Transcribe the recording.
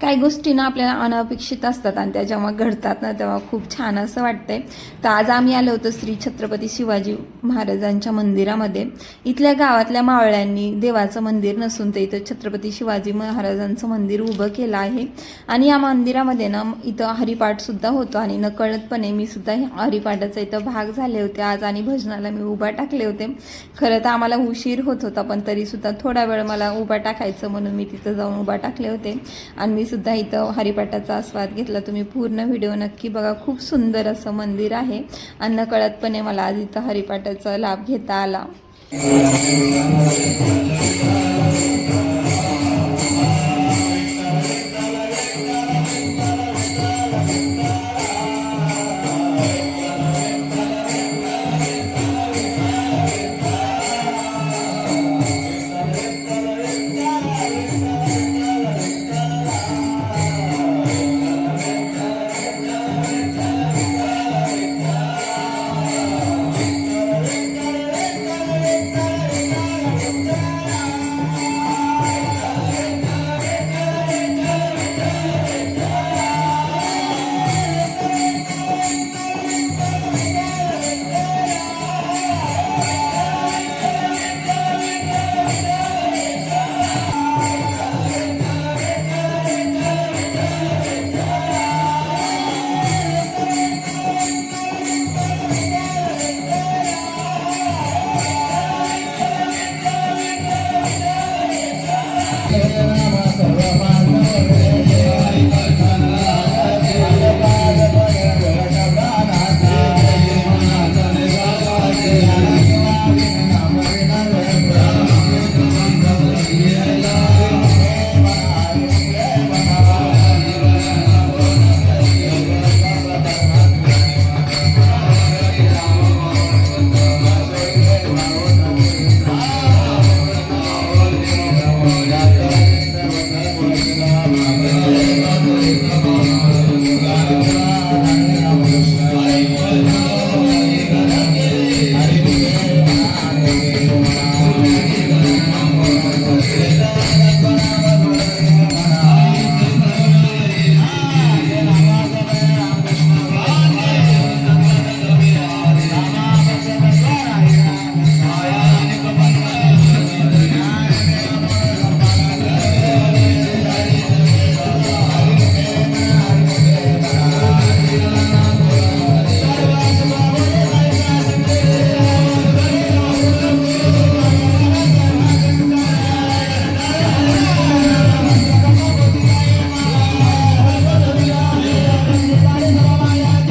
काही गोष्टी ना आपल्याला अनपेक्षित असतात आणि त्या जेव्हा घडतात ना तेव्हा खूप छान असं वाटतंय. तर आज आम्ही आलो होतो श्री छत्रपती शिवाजी महाराजांच्या मंदिरामध्ये. इथल्या गावातल्या मावळ्यांनी देवाचं मंदिर नसून ते इथं छत्रपती शिवाजी महाराजांचं मंदिर उभं केलं आहे. आणि या मंदिरामध्ये ना इथं हरिपाठसुद्धा होतो आणि नकळतपणे मी सुद्धा हरिपाठाचा इथं भाग झाले होते. आज आणि भजनाला मी उभा टाकले होते. खरं तर आम्हाला उशीर होत होता पण तरीसुद्धा थोडा वेळ मला उभा टाकायचं म्हणून मी तिथं जाऊन उभा टाकले होते. आणि मी सुद्धा इथं हरिपाठाचा आस्वाद घेतला. तुम्ही पूर्ण व्हिडिओ नक्की बघा. खूप सुंदर असं मंदिर आहे. अन्न कळतपणे मला आज इथं हरिपाठाचा लाभ घेता आला.